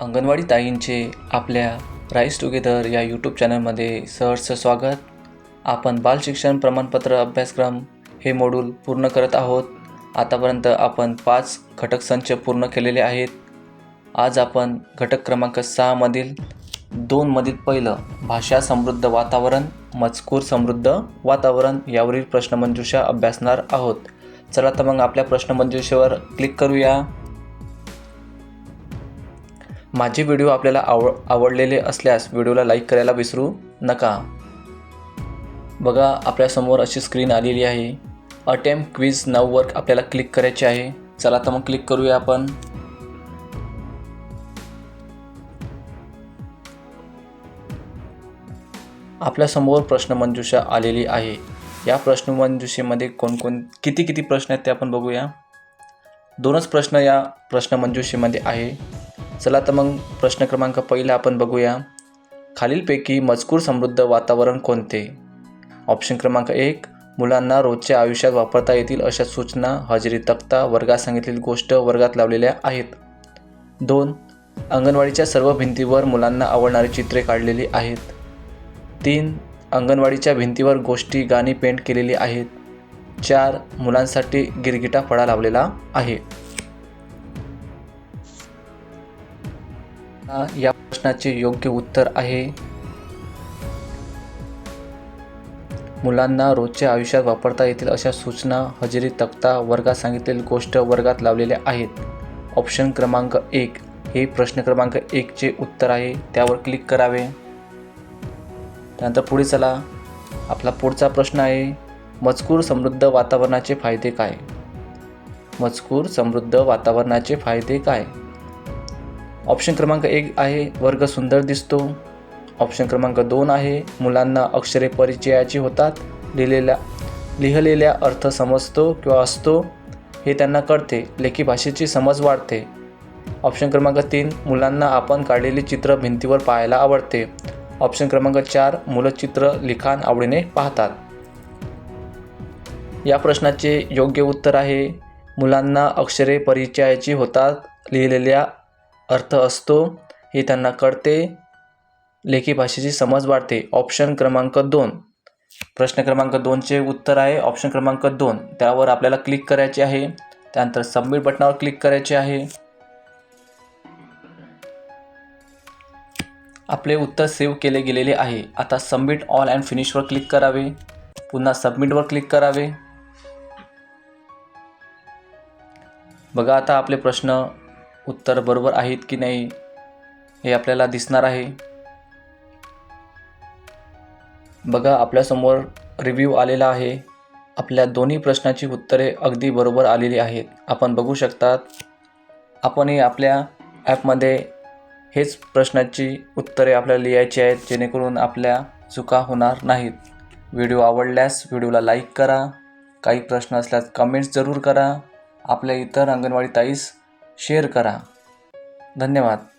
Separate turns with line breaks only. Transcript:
अंगणवाडी ताईंचे आपल्या rice together या YouTube चॅनलमध्ये सहर्ष स्वागत. आपण बालशिक्षण प्रमाणपत्र अभ्यासक्रम हे मॉड्यूल पूर्ण करत आहोत. आतापर्यंत आपण पाच घटक संच पूर्ण केलेले आहेत. आज आपण घटक क्रमांक सहामधील दोनमधील पहिलं भाषा समृद्ध वातावरण मजकूर समृद्ध वातावरण यावरील प्रश्नमंजुषा अभ्यासणार आहोत. चला तर मग आपल्या प्रश्नमंजुषेवर क्लिक करूया. माझे व्हिडिओ आपल्याला आव आवडलेले असल्यास व्हिडिओला लाईक करायला विसरू नका. बघा आपल्यासमोर अशी स्क्रीन आलेली आहे. अटेम्प क्विज नऊवर आपल्याला क्लिक करायचे आहे. चला तर मग क्लिक करूया आपण. आपल्यासमोर प्रश्नमंजुषा आलेली आहे. या प्रश्नमंजुषेमध्ये कोणकोण किती किती प्रश्न आहेत ते आपण बघूया. दोनच प्रश्न या प्रश्नमंजुषेमध्ये आहे. चला तर मग प्रश्न क्रमांक पहिला आपण बघूया. खालीलपैकी मजकूर समृद्ध वातावरण कोणते? ऑप्शन क्रमांक एक मुलांना रोजच्या आयुष्यात वापरता येतील अशा सूचना हजेरी तक्ता वर्गात सांगितलेली गोष्ट वर्गात लावलेल्या आहेत. दोन अंगणवाडीच्या सर्व भिंतीवर मुलांना आवडणारी चित्रे काढलेली आहेत. तीन अंगणवाडीच्या भिंतीवर गोष्टी गाणी पेंट केलेली आहेत. चार मुलांसाठी गिरगिटा फळा लावलेला आहे. या प्रश्नाचे योग्य उत्तर आहे. मुलांना रोजच्या आयुष्यात वापरता येतील अशा सूचना हजेरी तक्ता वर्गात सांगितलेली गोष्ट वर्गात लावलेल्या आहेत. ऑप्शन क्रमांक एक. हे प्रश्न क्रमांक एकचे उत्तर आहे. त्यावर क्लिक करावे. त्यानंतर पुढे चला. आपला पुढचा प्रश्न आहे मजकूर समृद्ध वातावरणाचे फायदे काय? मजकूर समृद्ध वातावरणाचे फायदे काय? ऑप्शन क्रमांक एक आहे वर्ग सुंदर दिसतो. ऑप्शन क्रमांक दोन आहे मुलांना अक्षरे परिचयाची होतात. लिहिलेल्या लिहिलेल्या अर्थ समजतो किंवा असतो हे त्यांना कळते. लेखी भाषेची समज वाढते. ऑप्शन क्रमांक तीन मुलांना आपण काढलेली चित्र भिंतीवर पाहायला आवडते. ऑप्शन क्रमांक चार मुलं चित्र लिखाण आवडीने पाहतात. या प्रश्नाचे योग्य उत्तर आहे मुलांना अक्षरे परिचयाची होतात. लिहिलेल्या अर्थ असतो हे त्यांना कळते. लेखी भाषेची समज वाढते. ऑप्शन क्रमांक दोन. प्रश्न क्रमांक दोनचे उत्तर आहे. ऑप्शन क्रमांक दोन. त्यावर आपल्याला क्लिक करायचे आहे. त्यानंतर सबमिट बटनावर क्लिक करायचे आहे. आपले उत्तर सेव्ह केले गेलेले आहे. आता सबमिट ऑल अँड फिनिशवर क्लिक करावे. पुन्हा सबमिटवर क्लिक करावे. बघा आता आपले प्रश्न. उत्तर बरोबर आहेत की नाही हे आपल्याला दिसणार आहे. बघा आपल्यासमोर रिव्ह्यू आलेला आहे. आपल्या दोन्ही प्रश्नाची उत्तरे अगदी बरोबर आलेली आहेत. आपण बघू शकतात आपणही आपल्या ॲपमध्ये हेच प्रश्नाची उत्तरे आपल्याला लिहायची आहेत जेणेकरून आपल्या चुका होणार नाहीत. व्हिडिओ आवडल्यास व्हिडिओला लाईक करा. काही प्रश्न असल्यास कमेंट्स जरूर करा. आपल्या इतर अंगणवाडी ताईस शेअर करा. धन्यवाद.